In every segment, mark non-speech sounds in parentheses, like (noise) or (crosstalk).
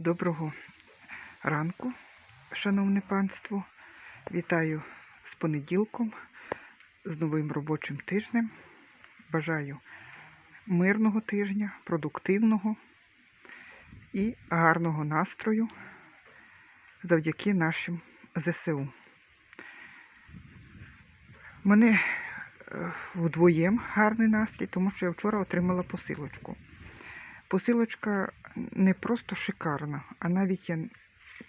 Доброго ранку, шановне панство. Вітаю з понеділком, з новим робочим тижнем. Бажаю мирного тижня, продуктивного і гарного настрою завдяки нашим ЗСУ. Мене е, вдвоєм гарний настрій, тому що я вчора отримала посилочку. Посилочка не просто шикарна, а навіть я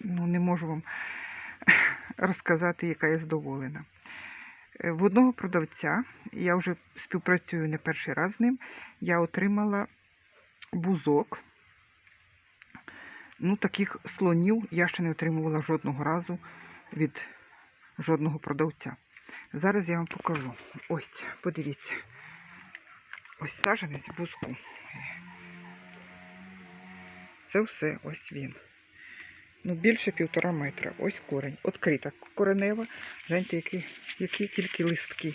ну, не можу вам (laughs) розказати, яка я задоволена. Е, В одного продавця, я вже співпрацюю не перший раз з ним, я отримала бузок. Ну, таких слонів я ще не отримувала жодного разу від жодного продавця. Зараз я вам покажу. Ось, подивіться. Ось саженець бузку. Це все ось він. Ну, більше півтора метра. Ось корень. Открита коренева. Гляньте, які, які тільки листки.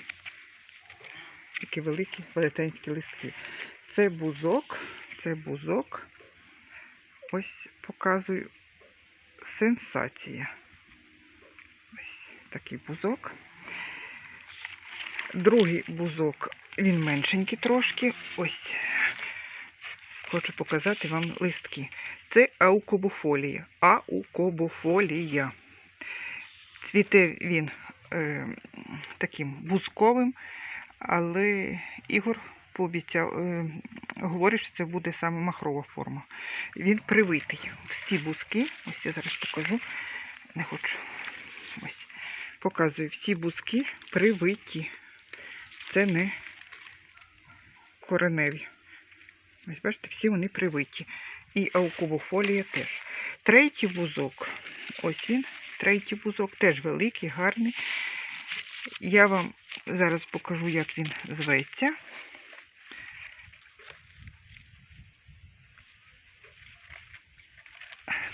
Такі великі велетенські листки. Це бузок, це бузок. Ось показую сенсація. Ось такий бузок. Другий бузок, він меншенький трошки. Ось хочу показати вам листки. Це аукобофолія. Аукобофолія. Цвіте він е, таким бузковим, але Ігор пообіцяв, е, говорить, що це буде саме махрова форма. Він привитий. Всі бузки, ось я зараз покажу, не хочу. Ось. Показую, всі бузки привиті. Це не кореневі. Ось бачите, всі вони привиті. І аукобофолія теж. Третій бузок, ось він, третій бузок, теж великий, гарний. Я вам зараз покажу, як він зветься.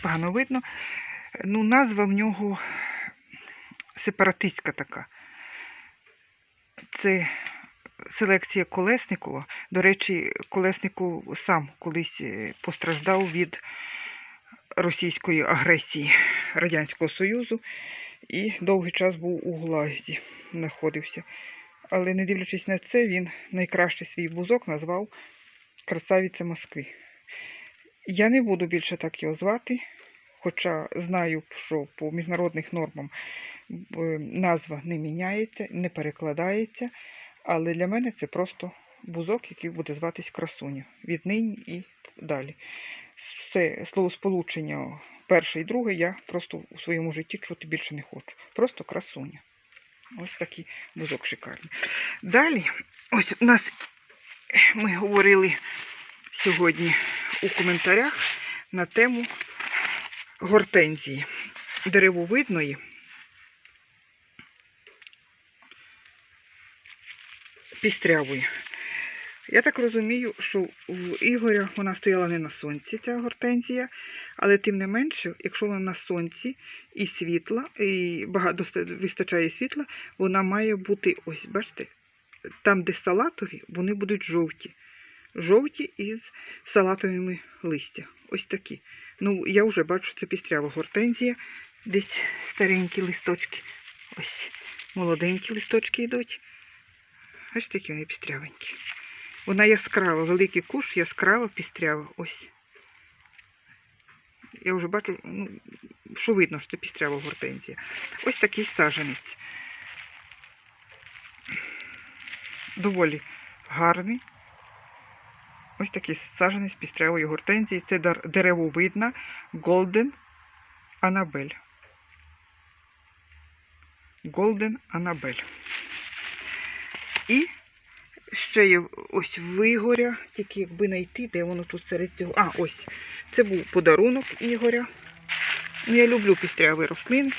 Погано видно. Ну, назва в нього сепаратистська така. Це селекція Колесникова. До речі, Колесников сам колись е, постраждав від російської агресії Радянського Союзу і довгий час був у Глазді, знаходився. Але не дивлячись на це, він найкращий свій бузок назвав Красавиця Москви. Я не буду більше так його звати, хоча знаю, що по міжнародних нормам е, назва не міняється, не перекладається. Але для мене це просто бузок, який буде зватись красуня. Віднині і далі. Все словосполучення перше і друге я просто у своєму житті чути більше не хочу. Просто красуня. Ось такий бузок шикарний. Далі, ось у нас ми говорили сьогодні у коментарях на тему гортензії деревовидної. пістрявої. Я так розумію, що в Ігоря вона стояла не на сонці, ця гортензія, але тим не менше, якщо вона на сонці і світла, і багато вистачає світла, вона має бути, ось, бачите, там, де салатові, вони будуть жовті. Жовті із салатовими листя. Ось такі. Ну, я вже бачу, це пістрява гортензія. Десь старенькі листочки. Ось молоденькі листочки йдуть. Ось такі вони пістрявенькі. Вона яскрава, великий куш, яскрава, пістрява. Ось. Я вже бачу, ну, що видно, що це пістрява гортензія. Ось такий саженець. Доволі гарний. Ось такий саженець пістрявої гортензії. Це деревовидна Golden Annabelle. Golden Annabelle. І ще є ось вигоря, тільки якби знайти, де воно тут серед цього. А, ось. Це був подарунок Ігоря. Ну, Я люблю пістряві рослини.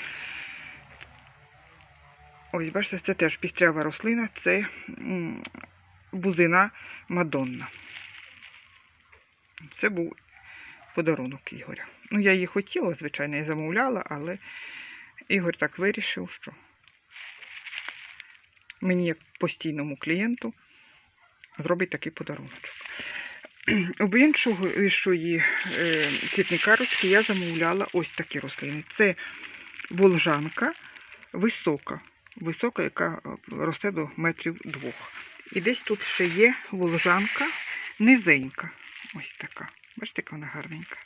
Ось, бачите, це теж пістрява рослина, це бузина Мадонна. Це був подарунок Ігоря. Ну, я її хотіла, звичайно, і замовляла, але Ігор так вирішив, що мені як постійному клієнту зробить такий подарунок. (clears throat) У іншої е, квітникарочки я замовляла ось такі рослини. Це волжанка висока, висока, яка е, росте до метрів двох. І десь тут ще є волжанка низенька. Ось така. Бачите, яка вона гарненька.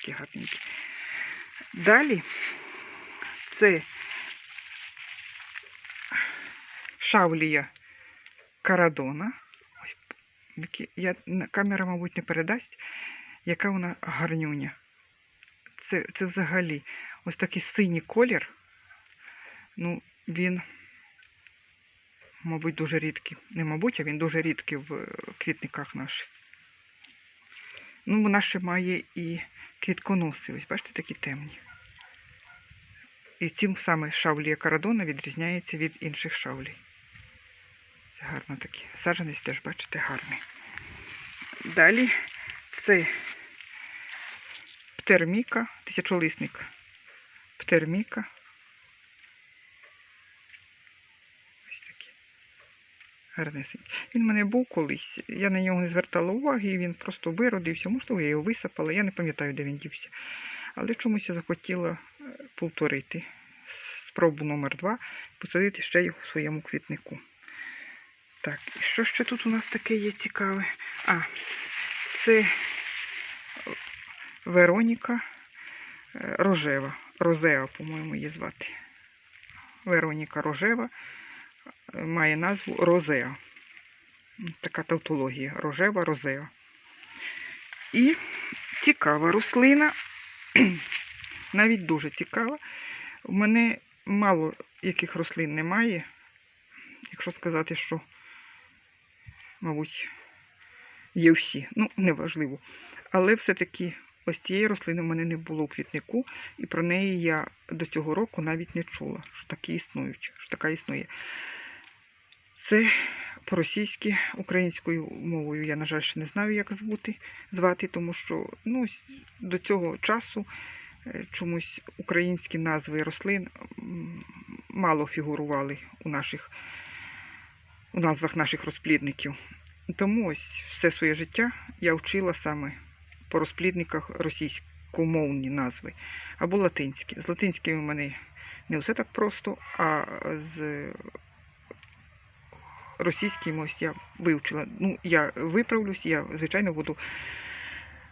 Такі гарненькі. Далі це шавлія карадона. Я, камера, мабуть, не передасть, яка вона гарнюня. Це, це взагалі ось такий синій колір. Ну, він, мабуть, дуже рідкий. Не мабуть, а він дуже рідкий в е, квітниках наших. Ну, вона ще має і квітконоси. Ось бачите, такі темні. І цим саме шавлія карадона відрізняється від інших шавлій. Гарно такі. Саджанець теж, бачите, гарний. Далі це птерміка, тисячолисник птерміка. Ось такий. Гарнесенький. Він в мене був колись. Я на нього не звертала уваги, він просто виродився. Можливо, я його висипала. Я не пам'ятаю, де він дівся. Але чомусь я захотіла е, повторити спробу номер два, посадити ще його в своєму квітнику. Так, і що ще тут у нас таке є цікаве? А, це Вероніка е, Рожева. Розеа, по-моєму, її звати. Вероніка Рожева е, має назву Розеа. Така тавтологія. Рожева Розеа. І цікава рослина, (clears throat) навіть дуже цікава. У мене мало яких рослин немає. Якщо сказати, що, мабуть, є всі. Ну, неважливо. Але все-таки ось цієї рослини в мене не було у квітнику, і про неї я до цього року навіть не чула, що такі існують, що така існує. Це по-російськи, українською мовою я, на жаль, ще не знаю, як звути, звати, тому що ну, до цього часу е, чомусь українські назви рослин мало фігурували у наших у назвах наших розплідників. Тому ось все своє життя я вчила саме по розплідниках російськомовні назви або латинські. З латинськими в мене не все так просто, а з російськими ось я вивчила. Ну, я виправлюсь, я, звичайно, буду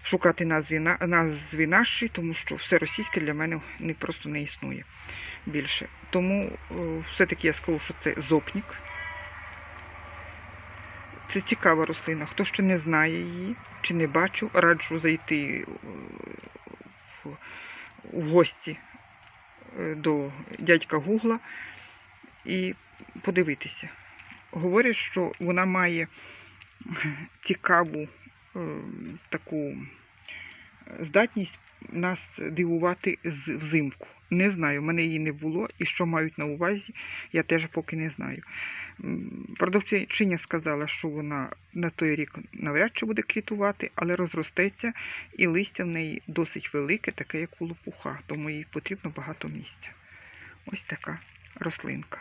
шукати назви, на- назви наші, тому що все російське для мене не просто не існує більше. Тому е, все-таки я скажу, що це зопнік. Це цікава рослина. Хто ще не знає її чи не бачив, раджу зайти е, в, гості е, до дядька Гугла і подивитися. Говорять, що вона має цікаву е, таку здатність нас дивувати взимку. Не знаю, в мене її не було, і що мають на увазі, я теж поки не знаю. Продавчиня сказала, що вона на той рік навряд чи буде квітувати, але розростеться, і листя в неї досить велике, таке як у лопуха, тому їй потрібно багато місця. Ось така рослинка.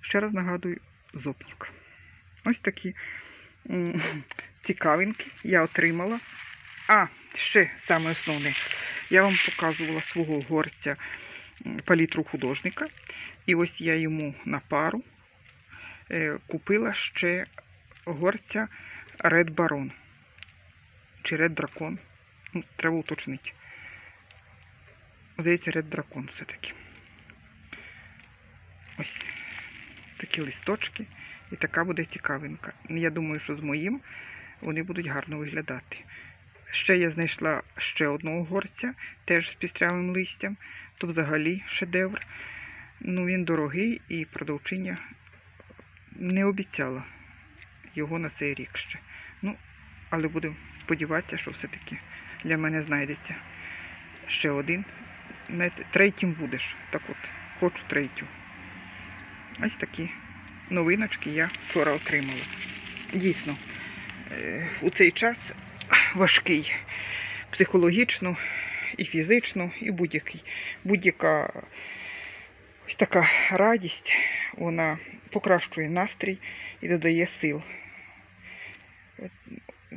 Ще раз нагадую, зопнік. Ось такі цікавинки я отримала. А, ще саме основне, я вам показувала свого горця палітру художника. І ось я йому на пару е, купила ще горця Red Baron. Чи Red Дракон. Ну, треба уточнити. Здається, Red Дракон все-таки. Ось такі листочки. І така буде цікавинка. Я думаю, що з моїм вони будуть гарно виглядати. Ще я знайшла ще одного горця, теж з пістрявим листям. То взагалі шедевр. Ну, він дорогий і продавчиня не обіцяла його на цей рік ще. Ну, але будемо сподіватися, що все-таки для мене знайдеться ще один. Третім будеш. Так от, хочу третю. Ось такі новиночки я вчора отримала. Дійсно, е, у цей час важкий психологічно і фізично, і будь-який. Будь-яка ось така радість, вона покращує настрій і додає сил.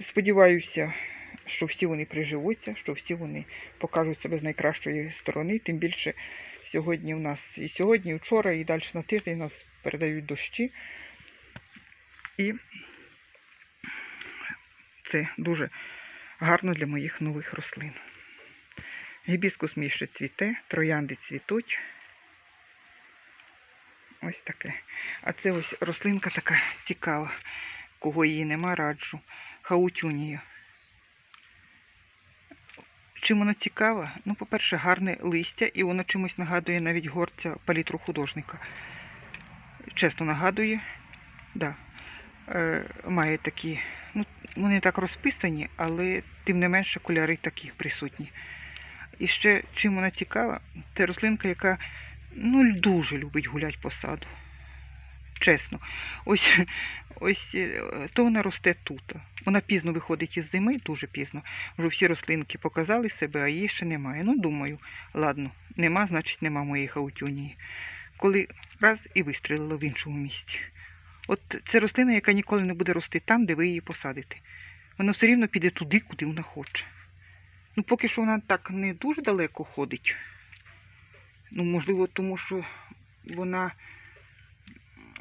Сподіваюся, що всі вони приживуться, що всі вони покажуть себе з найкращої сторони. Тим більше сьогодні у нас і сьогодні, і вчора, і далі на тиждень нас передають дощі. І це дуже гарно для моїх нових рослин. Гібіскус мій ще цвіте, троянди цвітуть. Ось таке. А це ось рослинка така цікава. Кого її нема, раджу. Хаутюнія. Чим вона цікава? Ну, по-перше, гарне листя, і воно чимось нагадує навіть горця палітру художника. Чесно нагадує, да. е, має такі, ну, вони так розписані, але тим не менше кольори такі присутні. І ще чим вона цікава, це рослинка, яка ну, дуже любить гуляти по саду. Чесно. Ось, ось е, то вона росте тут. Вона пізно виходить із зими, дуже пізно. Вже всі рослинки показали себе, а її ще немає. Ну, думаю, ладно, нема, значить нема моєї хаутюнії. Коли раз і вистрілила в іншому місці. От це рослина, яка ніколи не буде рости там, де ви її посадите. Вона все рівно піде туди, куди вона хоче. Ну, поки що вона так не дуже далеко ходить. Ну, можливо, тому що вона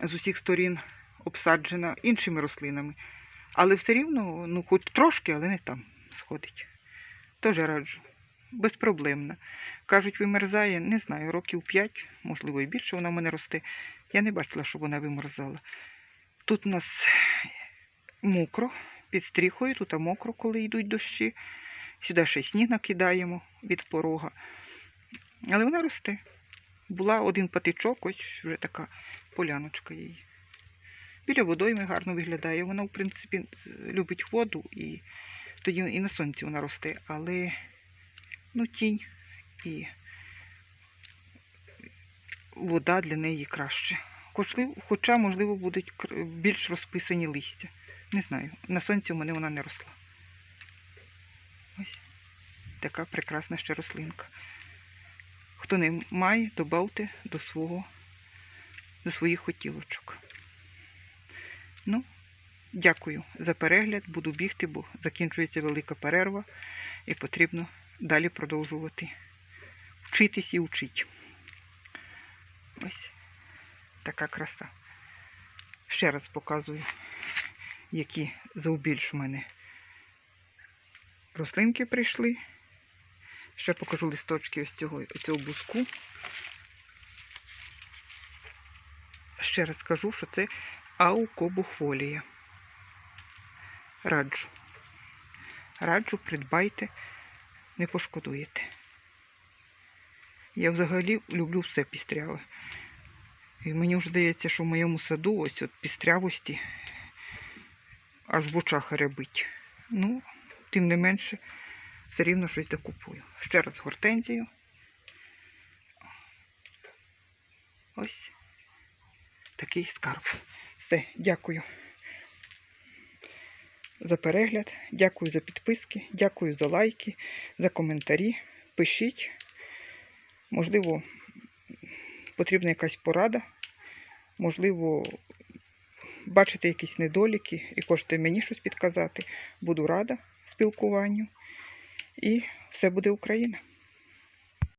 з усіх сторін обсаджена іншими рослинами. Але все рівно, ну, хоч трошки, але не там сходить. Теж раджу. Безпроблемна. Кажуть, вимерзає, не знаю, років 5, можливо, і більше вона в мене росте. Я не бачила, щоб вона вимерзала. Тут у нас мокро, під стріхою, тут мокро, коли йдуть дощі. Сюди ще сніг накидаємо від порога. Але вона росте. Була один патичок, ось вже така поляночка її. Біля водойми гарно виглядає. Вона, в принципі, любить воду і тоді і на сонці вона росте, але ну, тінь і вода для неї краще. Хоча, можливо, будуть більш розписані листя. Не знаю. На сонці у мене вона не росла. Ось така прекрасна ще рослинка. Хто не має, добавте до свого, до своїх хотілочок. Ну, дякую за перегляд. Буду бігти, бо закінчується велика перерва і потрібно далі продовжувати вчитись і вчити. Ось така краса. Ще раз показую, які заубільш в мене рослинки прийшли. Ще покажу листочки ось цього, цього буску. Ще раз скажу, що це аукобуфолія. Раджу. Раджу, придбайте, не пошкодуєте. Я взагалі люблю все пістряве. І мені вже здається, що в моєму саду ось от пістрявості аж в очах рябить. Ну, тим не менше, все рівно щось докупую. Ще раз гортензію. Ось такий скарб. Все, дякую за перегляд, дякую за підписки, дякую за лайки, за коментарі. Пишіть. Можливо, потрібна якась порада. Можливо, бачите якісь недоліки і хочете мені щось підказати. Буду рада спілкуванню. І все буде Україна.